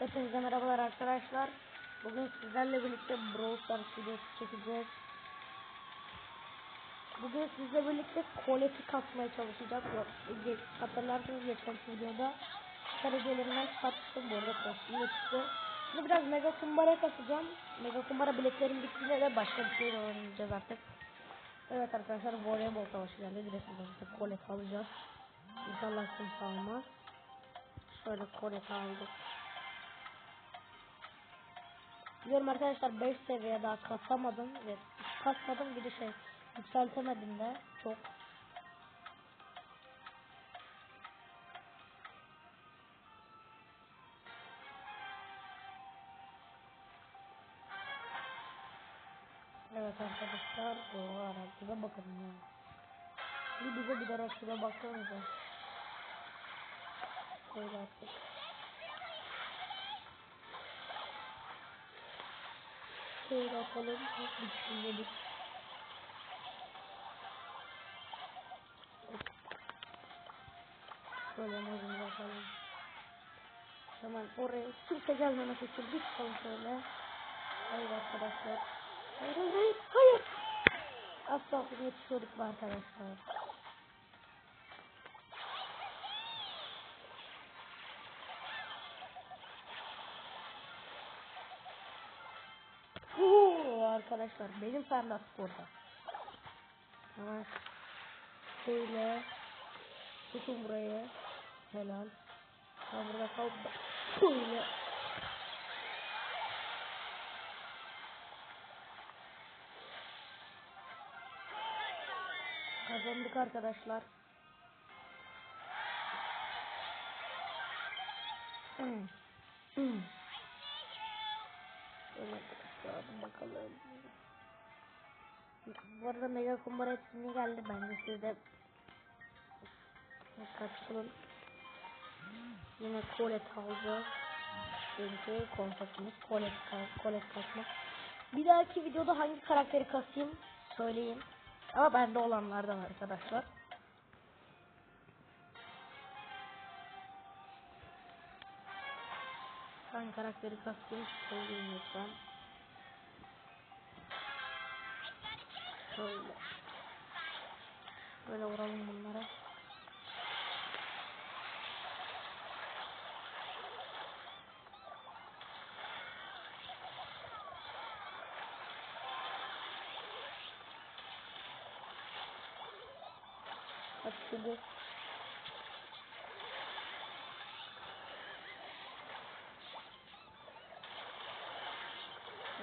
Hepinize merhabalar arkadaşlar. Bugün sizlerle birlikte Brawl Stars videosu çekeceğiz. Bugün sizle birlikte koleti katmaya çalışacağız. Hatırlarsınız geçen videoda derecelerinden çıkartmıştım. Bu arada kostüm de çıktı. Şimdi biraz mega kumbara kasacağım. Mega kumbara biletlerim bittiğinde de başka bir şeyle oynayacağız artık. Evet arkadaşlar voleybol savaşı geldi. Biliyorsunuz artık kolet alacağız. İnşallah kimse almaz. Şöyle kolet aldık. Biliyorum arkadaşlar 5 seviye daha kasamadım ve kasmadım bir de şey yükseltemedim de çok. Evet arkadaşlar o rakibe bakın ya. Bir bize bir de rakibe baksanıza. Şöyle artık. Şöyle bir düşünelim. Şöyle emojimizi atalım. Hemen oraya kimse gelmemek için bir tutalım şöyle. Hayır arkadaşlar. Hayır hayır hayır. kalsın yetişiyorduk arkadaşlar. Arkadaşlar benim Ferhat burada. Hemen şöyle tutun burayı. Helal. Ben burada kal. Şöyle. Kazandık arkadaşlar. Hmm. Hmm. Şöyle bakalım. Bu arada Mega Kumbara etkinliği geldi. Bence siz de katılın. Yine kolet alacağız. Çünkü konseptimiz kolet, kolet kasmak. Bir dahaki videoda hangi karakteri kasayım söyleyin. Ama bende olanlar da var arkadaşlar. Hangi karakteri kasayım söyleyin lütfen. Şöyle. Böyle vuralım bunlara. Bak şimdi.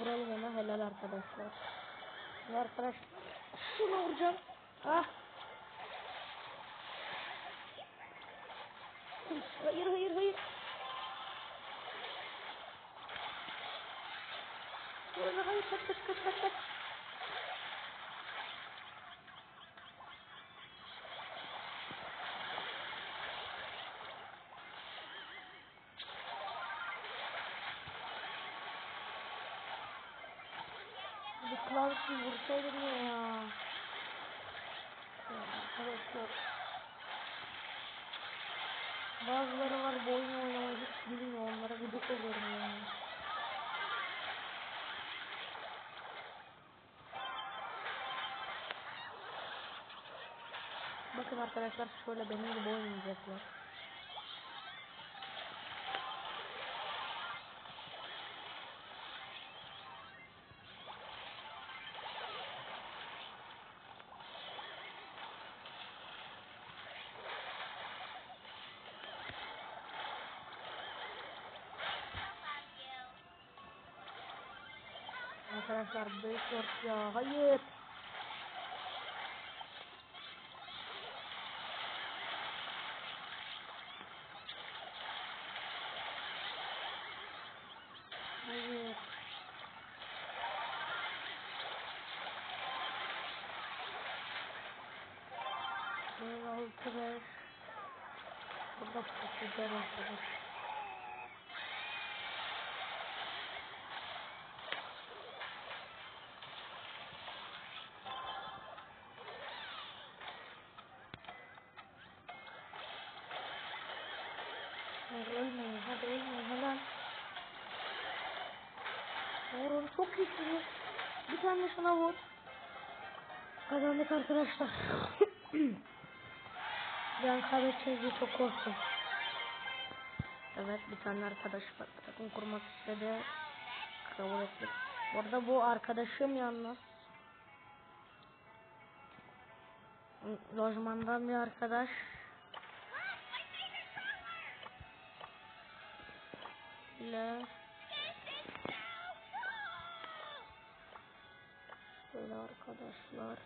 Vuralım ona helal arkadaşlar. Şimdi arkadaşlar şunu vuracağım. Ah. Hayır hayır. Hayır hayır kaç kaç kaç kaç kaç. Bir klavye vursaydım ya ya. Arkadaşlar. Bazıları var bu oyunu oynamayı hiç bilmiyor. Onlara gıcık oluyorum ya. Bakın arkadaşlar şöyle benim gibi oynayacaklar. Arkadaşlar 5 4 ya hayır. Hayır. Ben altı beş. Burada patlayacağım arkadaşlar. Hadi ölmeyin, hadi ölmeyin, helal. vur. Çok iyisiniz. Bir tane şuna vur. Kazandık arkadaşlar. ben kaybedeceğiz çok korktum. Evet bir tane arkadaş. Takım kurmak istedi. Kabul ettik. Bu arada bu arkadaşım yalnız. Lojmandan bir arkadaş. İle böyle arkadaşlar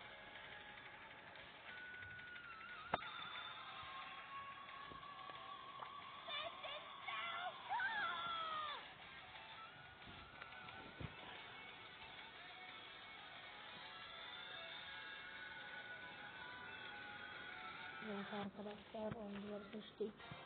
Evet arkadaşlar oyuncuları seçtik.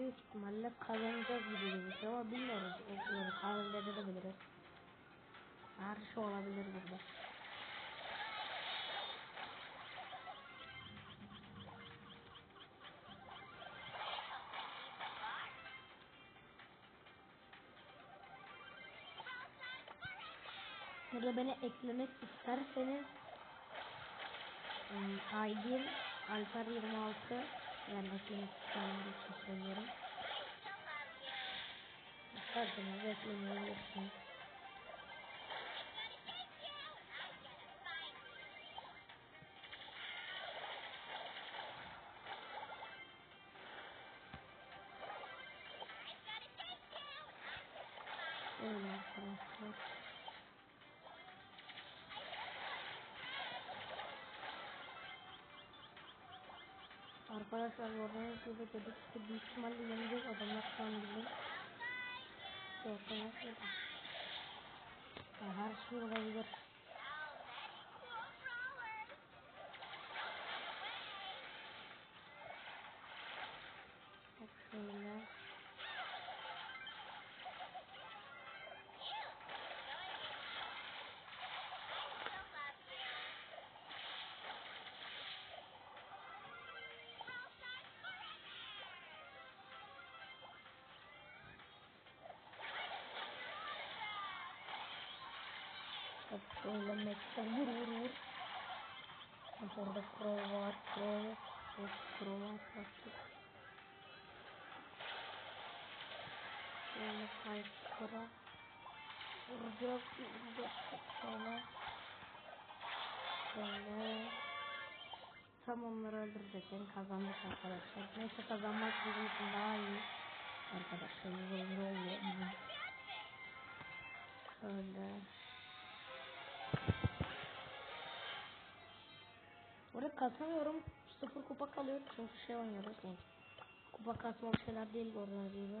büyük ihtimalle kazanacağız gibi gözüküyor ama bilmiyoruz. Yani kaybedebiliriz. Her şey olabilir burada. Burada beni eklemek isterseniz ıı, ID'm Alper 26 vermesini istediğim için söylüyorum. Pardon, reklam olursun. Arkadaşlar gördüğünüz gibi dedik ki büyük ihtimalle yeneceğiz adamlar şu an bizim. Gibi. Ya her şey olabilir. Bak şöyle mekte vur vur vur. Bak orada pro var pro. Çok pro var baktık. Şöyle sayfara. Vuracak vuracak şöyle. Şöyle. Tam onları öldürecekken kazandık arkadaşlar. Neyse kazanmak bizim için daha iyi. Arkadaşlar zorlu oluyor. Şöyle. Burada kasamıyorum. Sıfır kupa kalıyor. Çünkü şey oynuyoruz. Yani. Kupa kasma şeyler değil gördüğünüz gibi.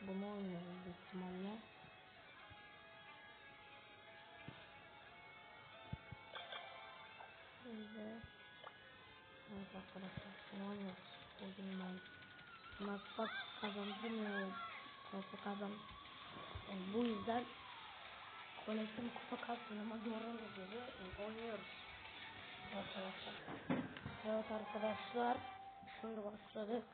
Bunu oynuyoruz büyük ihtimalle. Şöyle. Evet arkadaşlar. Bunu oynuyoruz. Bugün ben. Nasıl kazandım. Nasıl kazandım. Yani bu yüzden Koleksiyon kupa kasmıyor ama gördüğünüz gibi oynuyoruz arkadaşlar. Evet arkadaşlar. Şimdi başladık.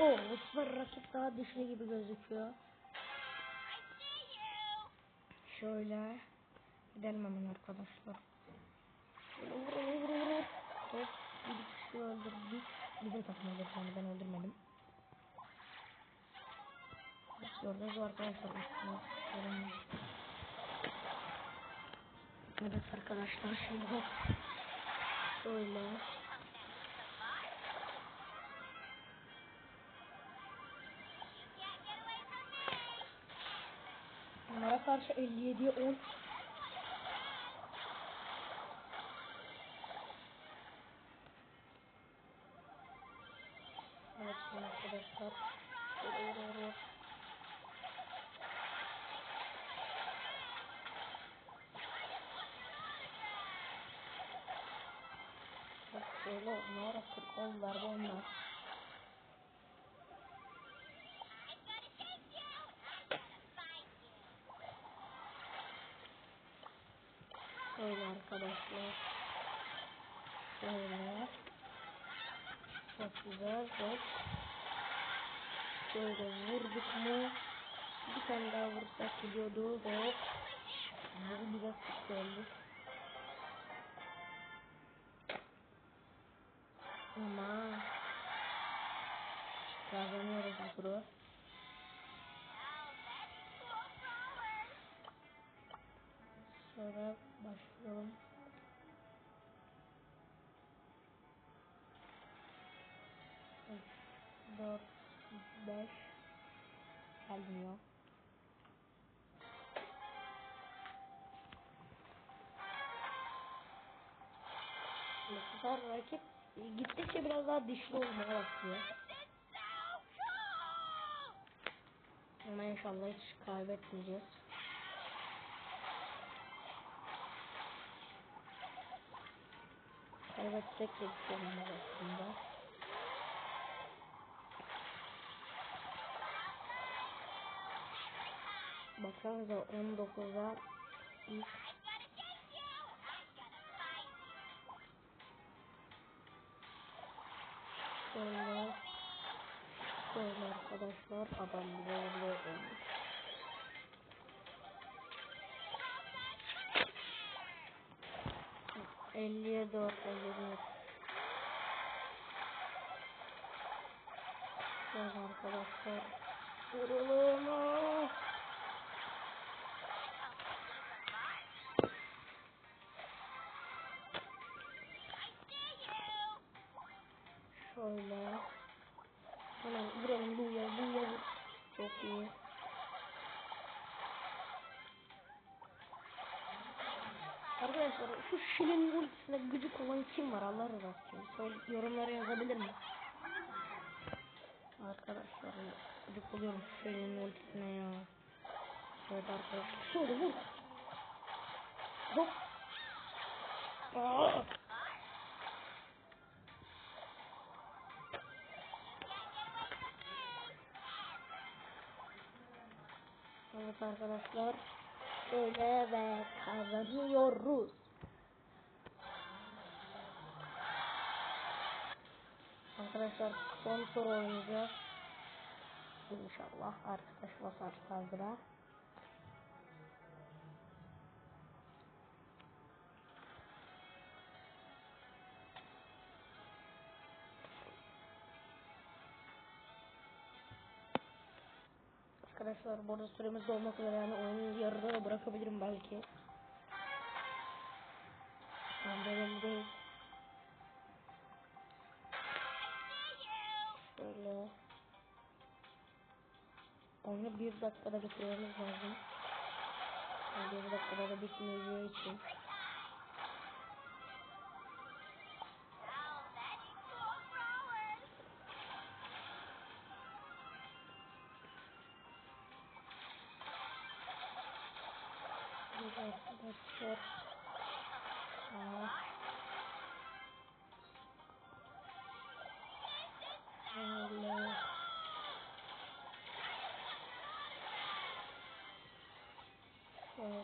Oo, bu sefer rakip daha dişli gibi gözüküyor. Şöyle gidelim hemen arkadaşlar. Hop bir kişi öldürdük. Bizim takım öldürdü onu ben öldürmedim. Gördüğünüz arkadaşlar. Evet arkadaşlar şimdi. Şöyle. Bunlara karşı 57'ye 10. Evet arkadaşlar. Şöyle Bak şöyle onlar 40 onlar onlar. Şöyle arkadaşlar. Şöyle. Çok güzel. Hop. Şöyle vurduk mu? Bir tane daha vursak gidiyordu. Hop. Bu biraz sık kazanıyoruz bu turu. Sonra başlayalım. Üç, dört, beş. Gelmiyor. Bu sefer rakip gittikçe biraz daha dişli olmaya başlıyor. Ama inşallah hiç kaybetmeyeceğiz. Kaybetsek de bir şey olmaz aslında. Baksanıza 19'a ilk Şöyle Şöyle arkadaşlar adam bize vuruyor oldu. Elliye dört elli Şöyle arkadaşlar Vuralım ah! Ultisine gıcık olan kim var Allah razı olsun. Söyle, yorumlara yazabilir mi? Arkadaşlar gıcık oluyorum Şirin ultisine ya. Evet arkadaşlar şöyle vur. Hop. Aa! Evet arkadaşlar şöyle ve kazanıyoruz. Arkadaşlar son tur oynayacağız. İnşallah arkadaş basar. Arkadaşlar burada süremiz dolmak üzere yani oyunu yarıda da bırakabilirim belki. Şöyle. Oyunu bir dakikada bitirmemiz lazım. Bir dakikada da bitmeyeceği için.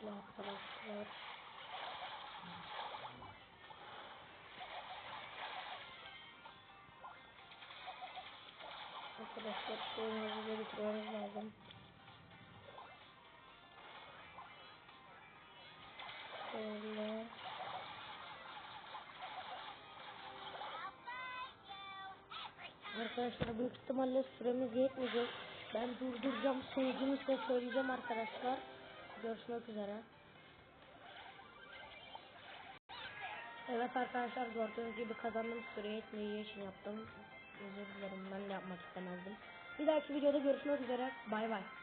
Arkadaşlar. Arkadaşlar şu oyunu bitirmemiz lazım. Şöyle. Arkadaşlar büyük ihtimalle süremiz yetmeyecek. Ben durduracağım. Sonucunu size söyleyeceğim arkadaşlar. Görüşmek üzere. Evet arkadaşlar gördüğünüz gibi kazandım. Süre yetmeyeceği için yaptım. Özür dilerim ben de yapmak istemezdim. Bir dahaki videoda görüşmek üzere. Bay bay.